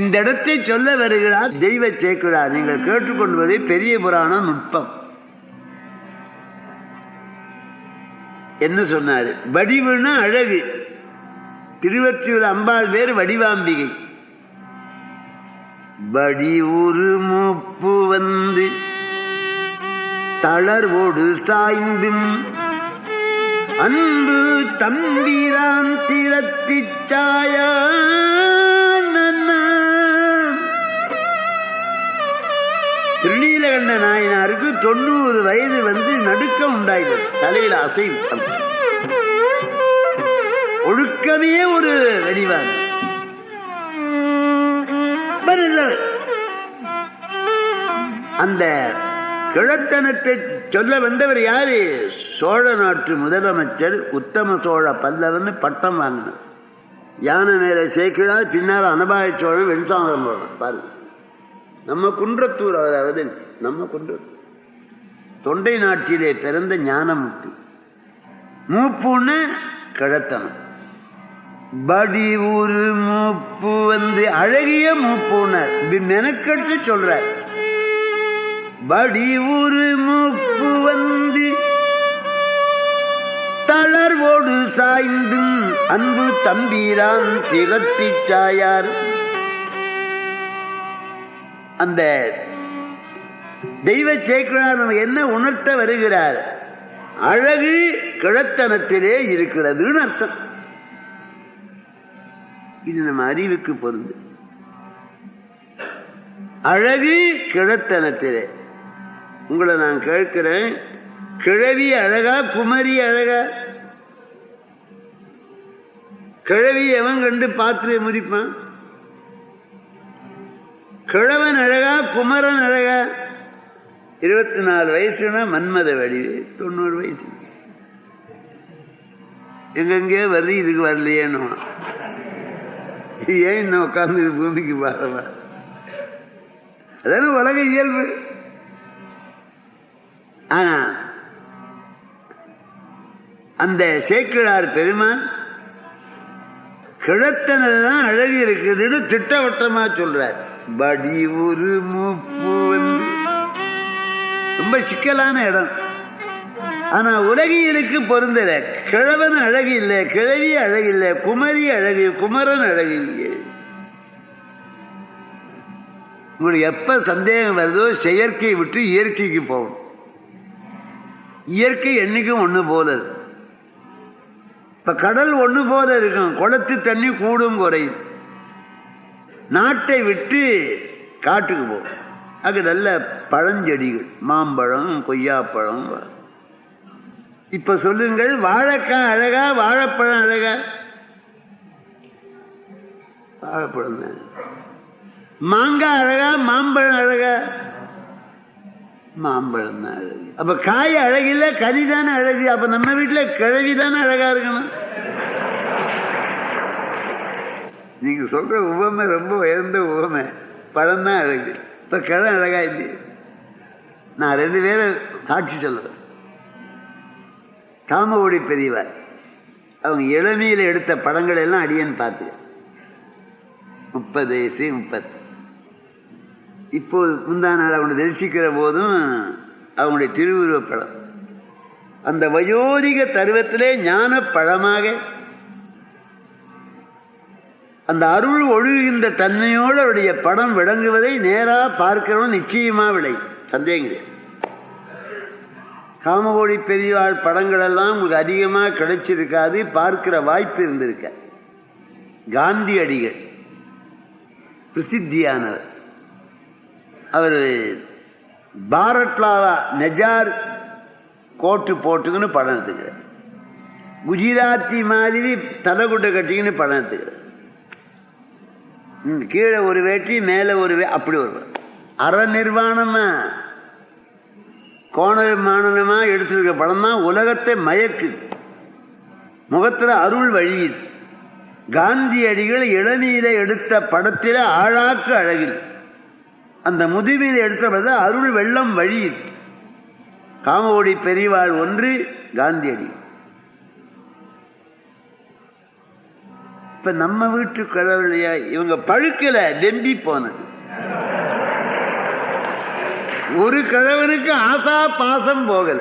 இந்த இடத்தை சொல்ல வருகிறார் தெய்வ சேக்குழார் நீங்கள் கேட்டுக்கொள்வது பெரிய புராண நுட்பம். என்ன சொன்னார்? வடிவுனா அழகு. திருவற்றியூர் அம்பாள் வேறு வடிவாம்பிகை. வடிவுரு மூப்பு வந்து தளர்வோடு சாய்ந்தும் அன்பு தம்பிரான் சாயா தொண்ணூறு வயது வந்து நடுக்கம் உண்டாயிடுது. தலையில் அசைவு. ஒழுக்கமே ஒரு வடிவான் அந்த கிழத்தனத்தை சொல்ல வந்தவர் யாரு? சோழ நாட்டு முதலமைச்சர் உத்தம சோழ பல்லவன் பட்டம் வாங்கினார் யானை மேல சேர்க்கிறார் பின்னால் அனபாய சோழன் வெண்சாமரம் பாருங்க. நம்ம குன்றத்தூர் அவர் அவதன் நம்ம குன்றத்தூர். தொண்டை நாட்டிலே பிறந்த ஞானமுத்து மூப்புன்னு கிழத்தனம் படி ஒரு மூப்பு வந்து அழகிய மூப்புனர் இது மெனக்கட்டு சொல்ற படி ஒரு மூப்பு வந்து தளர்வோடு சாய்ந்தும் அன்பு தம்பீரான் திறத்தி சாயார் அந்த தெய்வ சேக்கிரார் நமக்கு என்ன உணர்த்த வருகிறார்? அழகு கிழத்தனத்திலே இருக்கிறதுன்னு அர்த்தம். இது நம்ம அறிவுக்கு பொருந்து. அழகு கிழத்தனத்திலே. உங்களை நான் கேட்கிறேன் கிழவி அழகா குமரி அழகா? கிழவி எவன் கண்டு பார்த்து முறிப்பான்? கிழவன் அழகா குமரன் அழகா? இருபத்தி நாலு வயசுனா மன்மத வடிவு தொண்ணூறு வயசு. எங்கெங்கே வருது இதுக்கு வரலையேன்னு. ஏன் இன்னும் உட்கார்ந்து இது பூமிக்கு பாருவா அதான உலக இயல்பு. ஆனா அந்த சேக்கிழார் பெருமான் கிழத்தனதான் அழகு இருக்குதுன்னு திட்டவட்டமா சொல்றார். படி ஒரு மூப்பு ரொம்ப சிக்கலான இடம். ஆனா உலகியலுக்கு பொருந்தல கிழவன் அழகு இல்லை கிழவி அழகு இல்லை குமரி அழகு குமரன் அழகு இல்லை. உங்களுக்கு எப்ப சந்தேகம் வருதோ செயற்கை விட்டு இயற்கைக்கு போகும் இயற்கை என்னைக்கும் ஒன்று போல இப்ப கடல் ஒன்று போல இருக்கும் குளத்து தண்ணி கூடும் குறையும். நாட்டை விட்டு காட்டுக்கு போகும் அது நல்ல பழஞ்செடிகள் மாம்பழம் கொய்யாப்பழம். இப்ப சொல்லுங்கள் வாழைக்காய் அழகா வாழைப்பழம் அழகா? வாழைப்பழம் மாங்காய் அழகா மாம்பழம் அழகா? மாம்பழம் தான் அழகு. அப்ப காய் அழகில்ல கனி தானே அழகு. அப்ப நம்ம வீட்டில் கிழவி தானே அழகா இருக்கணும்? நீங்க சொல்ற உவமை ரொம்ப உயர்ந்த உவமை. பழம் தான் அழகு. இப்போ கிழம் அழகாயிருந்து நான் ரெண்டு பேரும் சாட்சி சொல்லுறேன் காமவோடி பெரியவர் அவங்க இளமையில் எடுத்த படங்கள் எல்லாம் அடியன் பார்த்து முப்பது வயசு முப்பது. இப்போது முந்தா நாள் அவனை தரிசிக்கிற போதும் அவனுடைய திருவுருவ படம். அந்த வயோதிக தருவத்திலே ஞான பழமாக அந்த அருள் ஒழுகின்ற தன்மையோடு அவருடைய படம் விளங்குவதை நேராக பார்க்கிறவன் நிச்சயமா விளை. சந்தேகம் காமகோடி பெரியவாள் படங்கள் எல்லாம் உங்களுக்கு அதிகமாக கிடைச்சிருக்காது பார்க்கிற வாய்ப்பு இருந்திருக்க. காந்தி அடிகள் பிரசித்தியானவர். அவர் பாரட்லாவா நெஜார் கோட்டு போட்டுக்குன்னு படம் எடுத்துக்கிறார். குஜராத்தி மாதிரி தலைகுட்டை கட்டிக்கின்னு படம் எடுத்துக்கிறார். கீழே ஒரு வேட்டி மேலே ஒரு வே அப்படி ஒரு அறநிர்வாணமா நிர்வாணமா? கோண எடுத்திருக்க படம்? தான் உலகத்தை மயக்குது முகத்தில் அருள் வழியுது காந்தியடிகள் இளநீர எடுத்த படத்தில் ஆழாக்கு அழகில். அந்த முதுமையில் எடுத்த படத்தில் அருள் வெள்ளம் வழியுது காமோடி பெரியவாள் ஒன்று காந்தியடி இப்ப நம்ம வீட்டு கிழவர்களையா இவங்க பழுக்கல வெம்பி போனது. ஒரு கிழவனுக்கு ஆசா பாசம் போகல.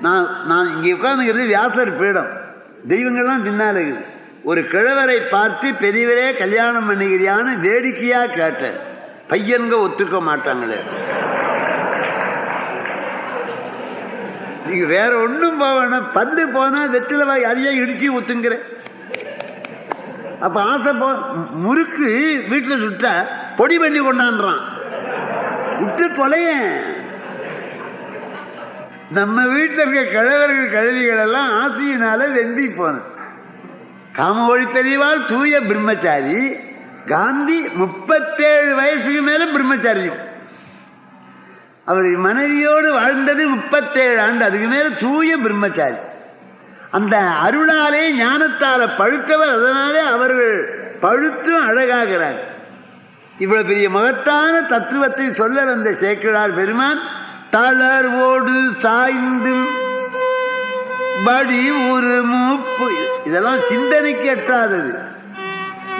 நான் நான் இங்கே உட்கார்ந்துக்கிறது வியாசர் பீடம். தெய்வங்கள்லாம் பின்னால ஒரு கிழவரை பார்த்து பெரியவரே கல்யாணம் பண்ணுகிறியான்னு வேடிக்கையா கேட்டேன். பையன்க ஒத்துக்க மாட்டாங்களே. நீங்க வேற ஒன்றும் போக வேணாம். போனால் போனா வெற்றில வாய் அதையே இடிச்சு ஊத்துங்கிற. அப்போ ஆசை போ முறுக்கு வீட்டில் சுட்டா பொடி பண்ணி கொண்டாடுறான் விட்டு தொலையேன் நம்ம வீட்டில் இருக்க கிழவர்கள் கழுவிகள் எல்லாம் ஆசையினால வெந்தி போனது. காம ஒளி தெளிவால் தூய பிரம்மச்சாரி காந்தி முப்பத்தேழு வயசுக்கு மேலே பிரம்மச்சாரியும். அவர் மனைவியோடு வாழ்ந்தது முப்பத்தேழு ஆண்டு. அதுக்கு மேல தூய பிரம்மச்சாரி. அந்த அருளாலே ஞானத்தால பழுத்தவர். அதனாலே அவர்கள் பழுத்தும் அழகாகிறார். இவ்வளவு பெரிய மகத்தான தத்துவத்தை சொல்ல வந்த சேக்கிழார் பெருமான் தளர்வோடு சாய்ந்தும் படி ஒரு மூப்பு. இதெல்லாம் சிந்தனைக்கு எட்டாதது.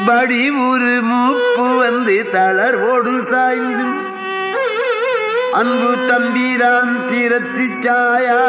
படி ஒரு மூப்பு வந்து தளர்வோடு சாய்ந்தும் அன்பு தம்பிரான் திரத்து சாயா